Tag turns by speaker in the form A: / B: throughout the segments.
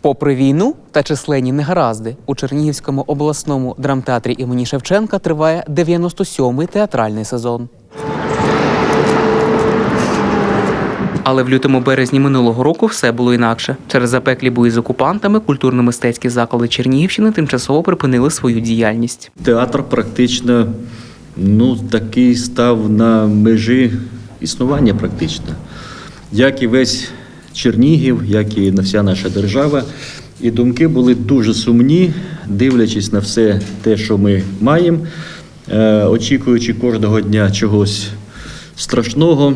A: Попри війну та численні негаразди, у Чернігівському обласному драмтеатрі імені Шевченка триває 97-й театральний сезон. Але в лютому березні минулого року все було інакше. Через запеклі бої з окупантами культурно-мистецькі заклади Чернігівщини тимчасово припинили свою діяльність.
B: Театр практично ну, такий став на межі існування практично. Як і весь Чернігів, як і на вся наша держава. І думки були дуже сумні, дивлячись на все те, що ми маємо, е, очікуючи кожного дня чогось страшного.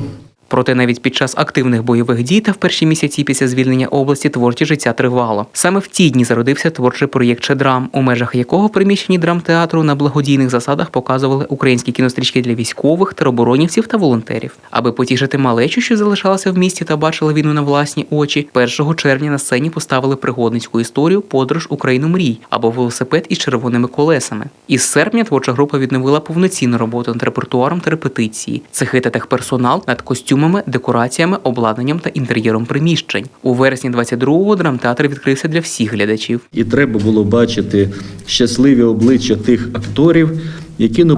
A: Проте навіть під час активних бойових дій та в перші місяці після звільнення області творче життя тривало. Саме в ті дні зародився творчий проєкт «Чедрам», у межах якого приміщенні драмтеатру на благодійних засадах показували українські кінострічки для військових, тероборонівців та волонтерів. Аби потішити малечу, що залишалася в місті та бачила війну на власні очі. 1 червня на сцені поставили пригодницьку історію Подорож Україну мрій або велосипед із червоними колесами. Із серпня творча група відновила повноцінну роботу над репертуаром та репетиції, цехи та техперсонал над костюмами, декораціями, обладнанням та інтер'єром приміщень. У вересні 22-го драмтеатр відкрився для всіх глядачів.
B: І треба було бачити щасливі обличчя тих акторів, які, ну,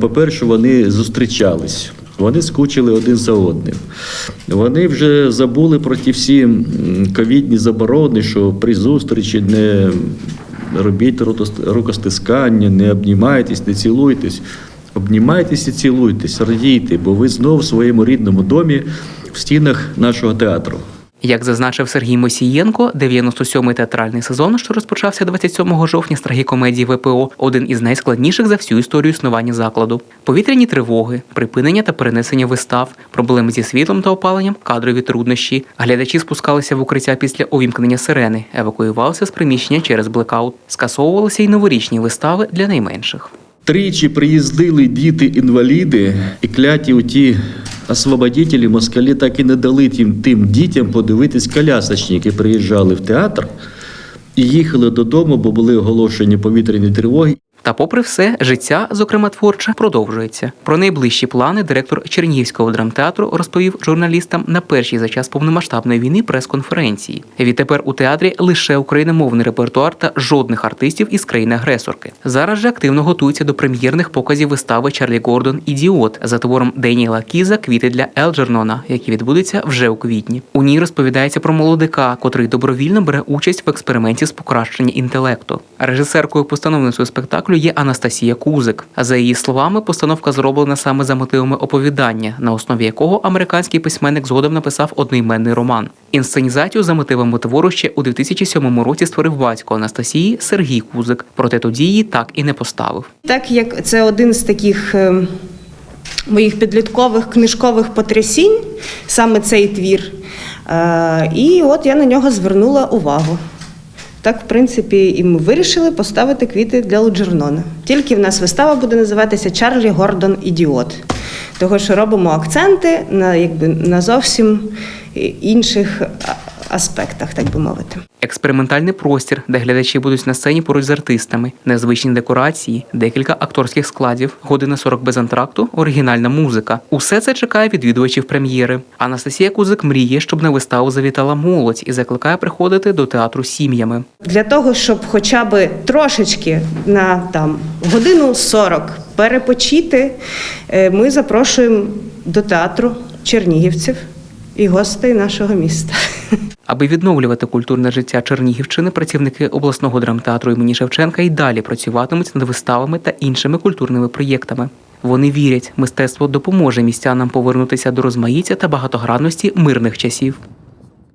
B: по-перше, вони зустрічались. Вони скучили один за одним. Вони вже забули про ті всі ковідні заборони, що при зустрічі не робіть рукостискання, не обнімайтесь, не цілуйтесь. Обнімайтесь і цілуйтесь, радійте, бо ви знов в своєму рідному домі в стінах нашого театру.
A: Як зазначив Сергій Мосієнко, 97-й театральний сезон, що розпочався 27 жовтня з трагікомедії ВПО, один із найскладніших за всю історію існування закладу. Повітряні тривоги, припинення та перенесення вистав, проблеми зі світлом та опаленням, кадрові труднощі. Глядачі спускалися в укриття після увімкнення сирени, евакуювалися з приміщення через блекаут. Скасовувалися й новорічні вистави для найменших.
B: Тричі приїздили діти-інваліди і кляті у ті освободителі москалі так і не дали тим, тим дітям подивитись колясочники. Приїжджали в театр і їхали додому, бо були оголошені повітряні тривоги.
A: Та, попри все, життя, зокрема творче, продовжується. Про найближчі плани директор Чернігівського драмтеатру розповів журналістам на першій за час повномасштабної війни прес-конференції. Відтепер у театрі лише україномовний репертуар та жодних артистів із країни-агресорки. Зараз же активно готується до прем'єрних показів вистави Чарлі Гордон Ідіот за твором Деніела Кіза Квіти для Елджернона, які відбудуться вже у квітні. У ній розповідається про молодика, котрий добровільно бере участь в експерименті з покращення інтелекту. Режисеркою постановницею спектаклю є Анастасія Кузик. За її словами, постановка зроблена саме за мотивами оповідання, на основі якого американський письменник згодом написав одноіменний роман. Інсценізацію за мотивами твору ще у 2007 році створив батько Анастасії Сергій Кузик. Проте тоді її так і не поставив.
C: Так як це один з таких е, моїх підліткових книжкових потрясінь, саме цей твір. Е, І от я на нього звернула увагу. Так, в принципі, і ми вирішили поставити квіти для Луджернона. Тільки в нас вистава буде називатися Чарлі Гордон Ідіот. Того, що робимо акценти на, якби, на зовсім інших а- аспектах, так би мовити.
A: Експериментальний простір, де глядачі будуть на сцені поруч з артистами, незвичні декорації, декілька акторських складів, година 40 без антракту, оригінальна музика. Усе це чекає відвідувачів прем'єри. Анастасія Кузик мріє, щоб на виставу завітала молодь і закликає приходити до театру сім'ями.
C: Для того, щоб хоча б трошечки на там годину 40 перепочити, е, ми запрошуємо до театру чернігівців і гостей нашого міста.
A: Аби відновлювати культурне життя Чернігівщини, працівники обласного драмтеатру імені Шевченка й далі працюватимуть над виставами та іншими культурними проєктами. Вони вірять, мистецтво допоможе містянам повернутися до розмаїття та багатогранності мирних часів.